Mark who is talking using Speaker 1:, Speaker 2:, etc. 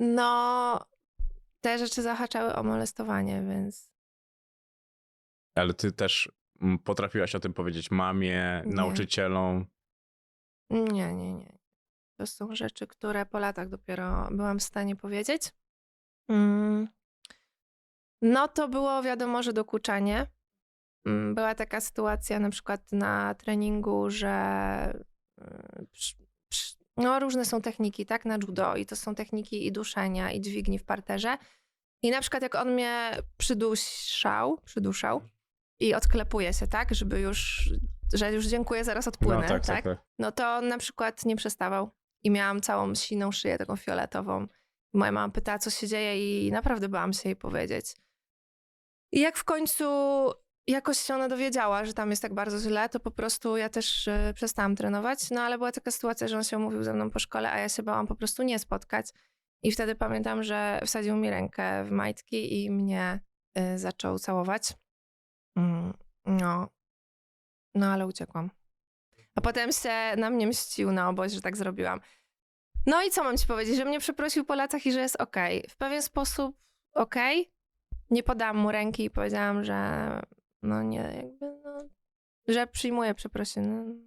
Speaker 1: No, te rzeczy zahaczały o molestowanie, więc
Speaker 2: Ale ty też mm, potrafiłaś o tym powiedzieć mamie,
Speaker 1: Nie.
Speaker 2: nauczycielom.
Speaker 1: nie, nie, nie. To są rzeczy, które po latach dopiero byłam w stanie powiedzieć. Mm. No to było wiadomo, że dokuczanie. Mm, Była taka sytuacja na przykład na treningu, że przy- no różne są techniki, tak, na judo i to są techniki i duszenia i dźwigni w parterze. I na przykład jak on mnie przyduszał, przyduszał i odklepuje się, tak, żeby już, że już dziękuję, zaraz odpłynę,
Speaker 2: no tak,
Speaker 1: tak?
Speaker 2: tak, tak.
Speaker 1: No to on na przykład nie przestawał i miałam całą siną szyję, taką fioletową. Moja mama pytała, co się dzieje i naprawdę bałam się jej powiedzieć. I jak w końcu jakoś się ona dowiedziała, że tam jest tak bardzo źle, to po prostu ja też y, przestałam trenować. No ale była taka sytuacja, że on się umówił ze mną po szkole, a ja się bałam po prostu nie spotkać. I wtedy pamiętam, że wsadził mi rękę w majtki i mnie y, zaczął całować. Mm, no. No ale uciekłam. A potem się na mnie mścił na obozie, że tak zrobiłam. No i co mam ci powiedzieć? Że mnie przeprosił po latach i że jest okej. W pewien sposób okej. Nie podałam mu ręki i powiedziałam, że no nie, jakby no, że przyjmuję przeprosiny.